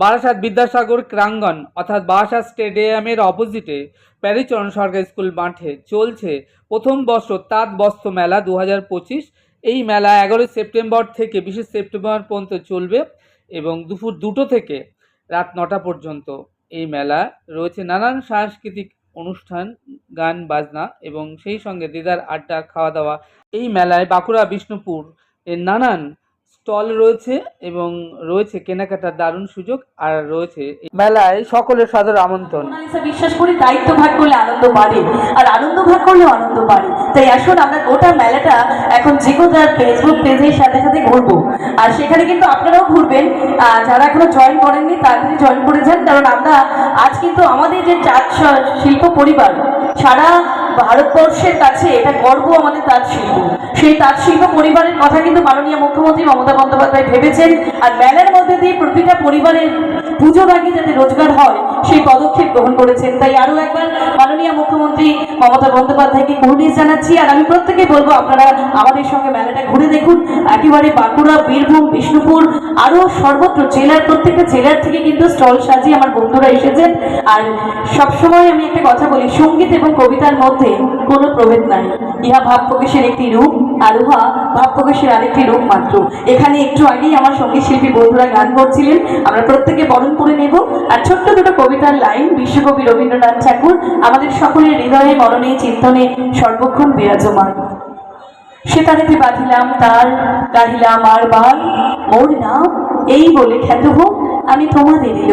বারাসাত বিদ্যাসাগর ক্রাঙ্গন, অর্থাৎ বারাসাত স্টেডিয়ামের অপোজিটে প্যারিচরণ সরকারি স্কুল মাঠে চলছে প্রথম বর্ষ তাঁত বস্ত্র মেলা দু হাজার পঁচিশ। এই মেলা এগারোই সেপ্টেম্বর থেকে বিশে সেপ্টেম্বর পর্যন্ত চলবে এবং দুপুর দুটো থেকে রাত নটা পর্যন্ত এই মেলা রয়েছে নানান সাংস্কৃতিক অনুষ্ঠান, গান, বাজনা এবং সেই সঙ্গে দিদার আড্ডা খাওয়া দাওয়া এই মেলায় বাঁকুড়া, বিষ্ণুপুর এর নানান স্টল রয়েছে এবং রয়েছে কেনাকাটার দারুণ সুযোগ আর রয়েছে মেলায় সকলের সাদর আমন্ত্রণ। বিশ্বাস করি দায়িত্ব ভাগ করলে আনন্দ বাড়ে আর আনন্দ ভাগ করলেও আনন্দ বাড়ে। তাই আসুন আমরা গোটা মেলাটা এখন যে কোথাও ফেসবুক পেজের সাথে সাথে ঘুরবো। আর সেখানে কিন্তু আপনারাও ঘুরবেন। যারা এখনও জয়েন করেননি, তাড়াতাড়ি জয়েন করে যান। কারণ আমরা আজ কিন্তু আমাদের যে চাঁদ শিল্প পরিবার, সারা ভারতবর্ষের কাছে এটা গর্ব আমাদের তাঁত শিল্প। সেই তাঁত শিল্প পরিবারের কথা কিন্তু মাননীয় মুখ্যমন্ত্রী মমতা বন্দ্যোপাধ্যায় ভেবেছেন, আর মেলার মধ্যে দিয়ে প্রতিটা পরিবারের পুজোর আগে যাতে রোজগার হয়, সেই পদক্ষেপ গ্রহণ করেছেন। তাই আরও একবার মাননীয় মুখ্যমন্ত্রী মমতা বন্দ্যোপাধ্যায়কে কুর্নিশ জানাচ্ছি, আর আমি প্রত্যেকে বলব, আপনারা আমাদের সঙ্গে মেলাটা ঘুরে দেখুন। একেবারে বাঁকুড়া, বীরভূম, বিষ্ণুপুর, আরও সর্বত্র জেলার প্রত্যেকটা জেলার থেকে কিন্তু স্টল সাজিয়ে আমার বন্ধুরা এসেছেন। আর সবসময় আমি একটা কথা বলি, সংগীত এবং কবিতার মধ্যে কোনো প্রভেদ নাই। ইহা ভাব প্রকাশের একটি রূপ, আর উহা ভাব প্রকাশের আরেকটি রূপ মাত্র। এখানে একটু আগেই আমার সংগীত শিল্পী বন্ধুরা গান করছিলেন। আমরা প্রত্যেকে বরণ করে নেব। আর ছোট্ট দুটো কবিতার লাইন, বিশ্বকবি রবীন্দ্রনাথ ঠাকুর, আমাদের সকলের হৃদয়ে, মরণে, চিন্তনে সর্বক্ষণ বিরাজমান। সেতারেতে বাঁধিলাম তার গাহিলাম আর বার মোর নাম এই বলে খ্যাত হোক, আমি তোমাদের দিল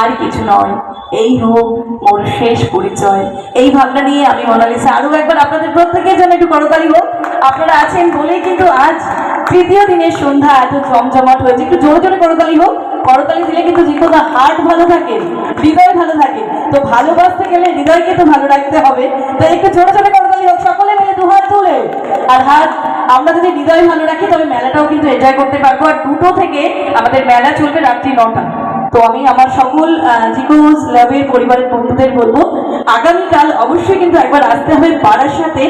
আর কিছু নয়। এই হোক মোর শেষ পরিচয়। এই ভাবনা নিয়ে আমি মোনালিসা। আরও একবার আপনাদের প্রত্যেকের জন্য একটু করতালি হোক। আপনারা আছেন বলেই কিন্তু আজ তৃতীয় দিনের সন্ধ্যা এত জমজমাট হয়েছে। একটু জোরে জোরে করতালি হোক। করতালি দিলে কিন্তু যে কোনো হার্ট ভালো থাকে, হৃদয় ভালো থাকে। তো ভালোবাসতে গেলে হৃদয়কে তো ভালো রাখতে হবে। তো একটু জোরে জোরে করতালি হোক। সকলে মিলে দু হাত তুলে। আর হাত, আমরা যদি হৃদয় ভালো রাখি, তবে মেলাটাও কিন্তু এনজয় করতে পারব। আর দুটো থেকে আমাদের মেলা চলবে রাত্রি নটা। তো আমি আমার সকল জিকোজ ল্যাবের পরিবারের বন্ধুদের বলব, আগামীকাল অবশ্যই কিন্তু একবার আসতে হবে সাথে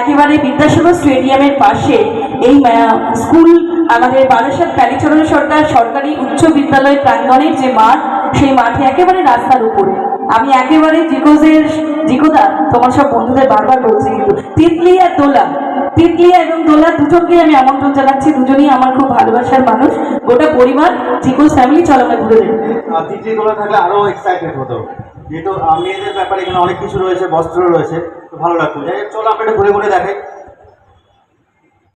একেবারে বিদ্যাসাগর স্টেডিয়ামের পাশে। এই স্কুল, আমাদের বারাসাত কালীচরণ সরকার সরকারি উচ্চ বিদ্যালয় প্রাঙ্গণের যে মাঠ, সেই মাঠে একেবারে রাস্তার উপরে। আমি একেবারে জিকোজের, জিকোদা, তোমার সব বন্ধুদের বারবার বলছি কিন্তু, তিতলি আর দোলা তিতলিয়া এবং দোলা দুজনকেই আমি আমন্ত্রণ জানাচ্ছি। দুজনেই আমার খুব ভালোবাসার মানুষ। গোটা পরিবার চিকো ফ্যামিলি চলো আমরা ঘুরে দেখি। তৃতীয় দোলা থাকলে আরও এক্সাইটেড হতো। যেহেতু মেয়েদের ব্যাপারে এখানে অনেক কিছু রয়েছে, বস্ত্র রয়েছে ভালো লাগতো। যাই চলো আমরা ঘুরে ঘুরে দেখাই।